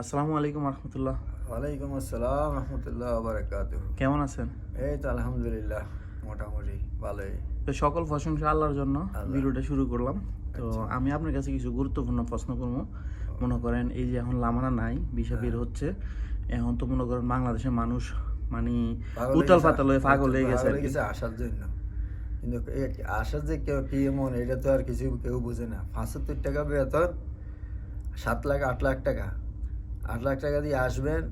আসসালামু আলাইকুম রহমতুল্লাহ। ওয়ালাইকুম আসসালাম রহমতুল্লাহ বারাকাত কেমন আছেন? এই তো আলহামদুলিল্লাহ মোটামুটি ভালোই। তো সকল প্রশংসা আল্লাহর জন্য। ভিডিওটা শুরু করলাম। তো আমি আপনার কাছে কিছু গুরুত্বপূর্ণ প্রশ্ন করব। মনে করেন এই যে এখন লামানা নাই বিষা বের হচ্ছে। এখন তো মনে করেন বাংলাদেশের মানুষ মানে হয়ে উতাল পাতাল হয়ে পাগল হয়ে হয়ে। গেছে আসার জন্য। কিন্তু আসার যে কেউ কি এমন এটা তো আর কিছু কেউ বুঝে না। পাঁচাত্তর টাকা বেতন সাত লাখ আট লাখ টাকা। আট লাখ টাকা দিয়ে আসবেন,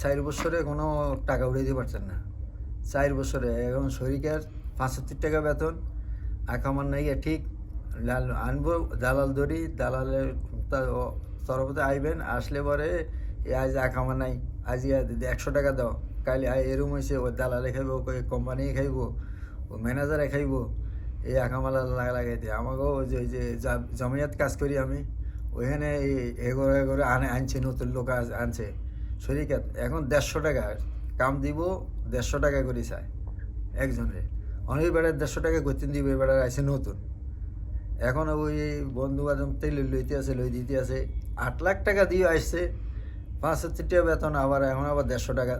চার বছরে কোনো টাকা উড়িয়ে দিতে পারছেন না। চার বছরে, এখন শরীরের পাঁচাত্তর টাকা বেতন আকামার নাই ঠিক। লাল, আনব, দালাল ধরি দালালের তরফতে আইবেন, আসলে পরে আজ আকামা নাই, আজ একশো টাকা দাও কালি এরম হয়েছে ও দালালে খাইব ওই কোম্পানি খাইব, ও ম্যানেজারে খাইব এই আকামালা লাগা লাগাইতে। আমাকেও ওই যে জমিয়াত কাজ করি আমি ওইখানে এই এগোরে এগোরে আনে আনছে নতুন লোক আনছে। শরীর এখন দেড়শো টাকা কাম দিব দেড়শো টাকা করে চায় একজনের। অনেক বেড়ার দেড়শো টাকা করতে দিবে বেড়ার আছে নতুন। এখন ওই বন্ধু বান্ধব তেল লইতে আছে লই দিতে আছে। আট লাখ টাকা দিয়ে আসছে পাঁচ হাজার টাকা বেতন আবার এখন আবার দেড়শো টাকা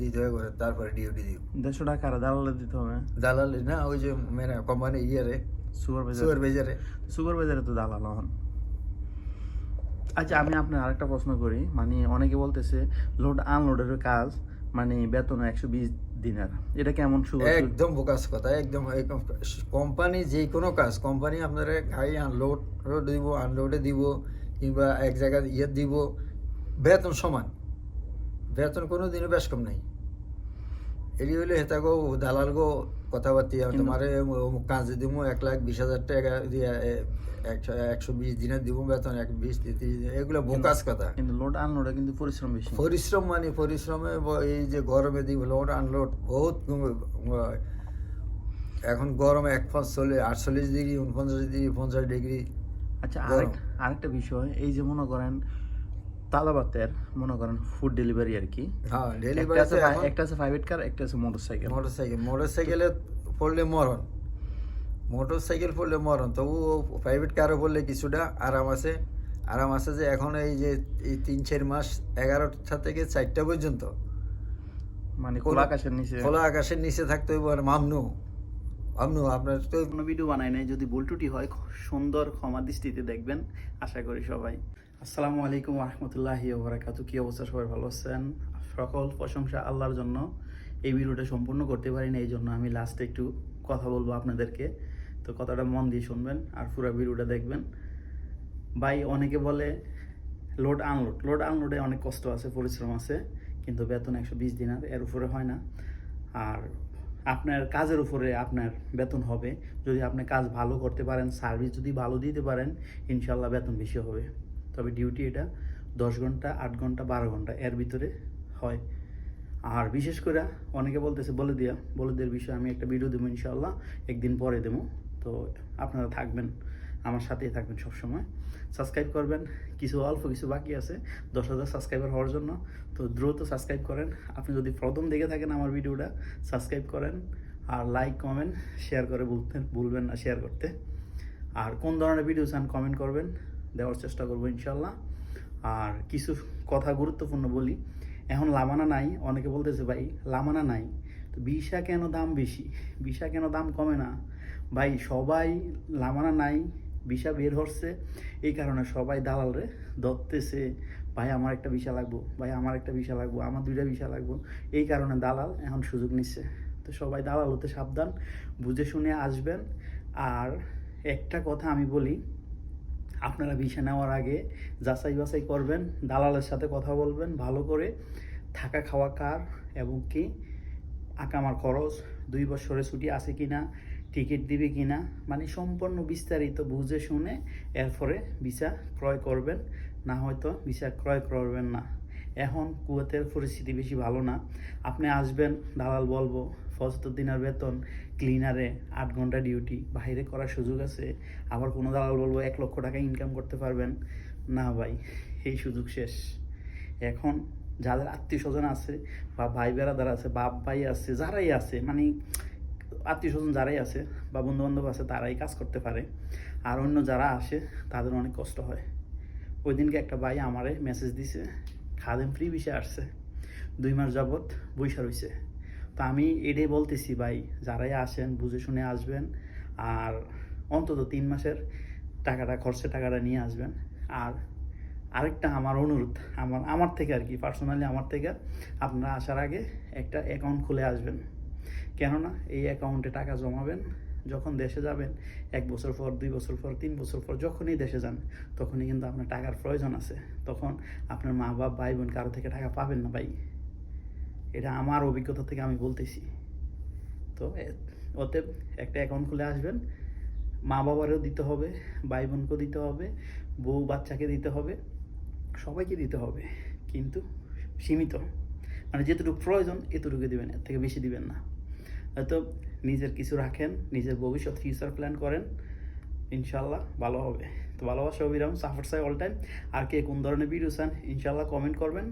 দিতে হবে তারপরে ডিউটি দিব। দেড়শো টাকা আর দালালে দিতে হবে? দালালি না ওই যে মানে কোম্পানি ইয়েরে সুপারভাইজার সুপারভাইজারে সুপারভাইজারে তো দালাল হন আচ্ছা আমি আপনার আরেকটা প্রশ্ন করি। মানে অনেকে বলতেছে লোড আনলোডের কাজ মানে বেতন একশো বিশ দিনের। এটা কেমন শুরু একদম বোকাস কথা, একদম কোম্পানি যে কোনো কাজ কোম্পানি আপনারা গাড়ি আনলোড দিব আনলোডে দিব, কিংবা এক জায়গায় ইয়ে দিব, বেতন সমান। বেতন কোনো দিনও বেশ কম নাই। এটি হইলে হেতা গো দালাল গো কথাবার্তি তোমার কাজ দিব এক লাখ বিশ হাজার টাকা দিয়ে একশো বিশ দিনের দিব বেতন এক বিশ তিরিশ এগুলো বোকাস কথা। কিন্তু লোড আনলোডে কিন্তু পরিশ্রম বেশি পরিশ্রম মানে পরিশ্রমে এই যে গরমে দিব লোড আনলোড বহুত এখন গরমে এক পাঁচ চলে আটচল্লিশ ডিগ্রি উনপঞ্চাশ ডিগ্রি পঞ্চাশ ডিগ্রি আচ্ছা আরেকটা বিষয় এই যে মনে করেন তালাবাতের মনে করেন ফুড ডেলিভারি আর কি। হ্যাঁ একটা আছে ডেলিভারিতে একটা আছে প্রাইভেট কার একটা আছে মোটর সাইকেল মোটর সাইকেল মোটর সাইকেলে পড়লে মরণ। মোটর সাইকেল পড়লে মরণ। তবু প্রাইভেট কারও পড়লে কিছুটা আরাম আছে। আরাম আছে যে এখন এই যে এই তিন চার মাস এগারোটা থেকে চারটা পর্যন্ত। মানে খোলা আকাশের নিচে। খোলা আকাশের নিচে থাকতে হইব আর মামনু। মামনু আপনার তো কোনো ভিডিও বানাই নাই। যদি ভুল ত্রুটি হয় সুন্দর ক্ষমা দৃষ্টিতে দেখবেন। আশা করি সবাই। আসসালামু আলাইকুম রহমতুল্লাহি ওবরাকাতু কি অবস্থা? সবাই ভালো আছেন? সকল প্রশংসা আল্লাহর জন্য। এই ভিডিওটা সম্পূর্ণ করতে পারিনি এই জন্য আমি লাস্টে একটু কথা বলব আপনাদেরকে। তো কথাটা মন দিয়ে শুনবেন আর পুরো ভিডিওটা দেখবেন। ভাই, অনেকে বলে লোড আনলোড লোড আনলোডে অনেক কষ্ট আছে, পরিশ্রম আছে, কিন্তু বেতন একশো বিশ দিনার, এর উপরে হয় না। আর আপনার কাজের উপরে আপনার বেতন হবে। যদি আপনি কাজ ভালো করতে পারেন সার্ভিস যদি ভালো দিতে পারেন ইনশাল্লাহ বেতন বেশি হবে। তবে ডিউটি এটা দশ ঘণ্টা, আট ঘণ্টা, বারো ঘণ্টা এর ভিতরে হয়। আর বিশেষ করে অনেকে বলতেছে, বলে দিয়া, বলে দেওয়ার বিষয়ে, আমি একটা ভিডিও দেবো ইনশাল্লাহ একদিন পরে দেবো। তো আপনারা থাকবেন, আমার সাথেই থাকবেন সবসময়। সাবস্ক্রাইব করবেন, কিছু অল্প কিছু বাকি আছে, দশ হাজার সাবস্ক্রাইবার হওয়ার জন্য। তো দ্রুত সাবস্ক্রাইব করেন। আপনি যদি প্রথম দেখে থাকেন আমার ভিডিওটা সাবস্ক্রাইব করেন। আর লাইক কমেন্ট শেয়ার করে বলতে ভুলবেন না শেয়ার করতে। আর কোন ধরনের ভিডিও চান কমেন্ট করবেন দেওয়ার চেষ্টা করব ইনশাল্লাহ। আর কিছু কথা গুরুত্বপূর্ণ বলি। এখন লামানা নাই, অনেকে বলতেছে, ভাই, লামানা নাই, তো বিশা কেন দাম বেশি? বিশা কেন দাম কমে না? ভাই, সবাই লামানা নাই বিশা বের হচ্ছে, এই কারণে সবাই দালালরে ধরতেছে, ভাই, আমার একটা ভিসা লাগবো, ভাই, আমার একটা ভিসা লাগবো, আমার দুইটা ভিসা লাগবো। এই কারণে দালাল এখন সুযোগ নিচ্ছে তো সবাই দালাল হতে সাবধান, বুঝে শুনে আসবেন। আর একটা কথা আমি বলি আপনারা ভিসা নেওয়ার আগে যাচাই বাছাই করবেন, দালালের সাথে কথা বলবেন, ভালো করে থাকা খাওয়া কার এবং কি আকামার খরচ, দুই বছরের ছুটি আছে কি না টিকিট দিবে কি না মানে সম্পূর্ণ বিস্তারিত বুঝে শুনে এরপরে ভিসা ক্রয় করবেন, না হয়তো ভিসা ক্রয় করবেন না। এখন কুয়েতের পরিস্থিতি বেশি ভালো না। আপনি আসবেন, দালাল বলব পঁচাত্তর দিনের বেতন ক্লিনারে আট ঘণ্টা ডিউটি বাইরে করার সুযোগ আছে, আবার কোনো দালাল বলব এক লক্ষ টাকা ইনকাম করতে পারবেন। না ভাই, এই সুযোগ শেষ। এখন যাদের আত্মীয় স্বজন আছে বা ভাই বেড়াদার আছে, বাপ ভাই আছে, যারাই আছে মানে আত্মীয় স্বজন যারাই আছে বা বন্ধু বান্ধব আছে, তারাই কাজ করতে পারে। আর অন্য যারা আসে, তাদের অনেক কষ্ট হয়। ওই দিনকে একটা ভাই আমারে মেসেজ দিছে, খাদেম ফ্রি বিষয়ে আসছে। দুই মাস যাবৎ বৈশা রয়েছে তো আমি এটাই বলতেছি, ভাই, যারাই আসেন, বুঝে শুনে আসবেন। আর অন্তত তিন মাসের টাকাটা, খরচের টাকাটা নিয়ে আসবেন। আর আরেকটা আমার অনুরোধ, আমার আমার থেকে আর কি পার্সোনালি আমার থেকে, আপনারা আসার আগে একটা অ্যাকাউন্ট খুলে আসবেন। কেননা এই অ্যাকাউন্টে টাকা জমাবেন, যখন দেশে যাবেন, এক বছর পর, দুই বছর পর, তিন বছর পর, যখনই দেশে যান, তখনই কিন্তু আপনার টাকার প্রয়োজন আছে। তখন আপনার মা বাপ ভাই বোন কারও থেকে টাকা পাবেন না, ভাই। এটা আমার অভিজ্ঞতা থেকে আমি বলতেছি। তো অতএব একটা অ্যাকাউন্ট খুলে আসবেন। মা বাবারও দিতে হবে, ভাই বোনকেও দিতে হবে, বউ বাচ্চাকে দিতে হবে, সবাইকে দিতে হবে। কিন্তু সীমিত। মানে যেটুকু প্রয়োজন এতটুকু দিবেন, এর থেকে বেশি দিবেন না। হয়তো নিজের কিছু রাখেন, নিজের ভবিষ্যৎ ফিউচার প্ল্যান করেন ইনশাল্লাহ ভালো হবে। তো ভালোবাসা অবিরাম সাফার সাই অল টাইম আর কে কোন ধরনের ভিডিও চান ইনশাল্লাহ কমেন্ট করবেন।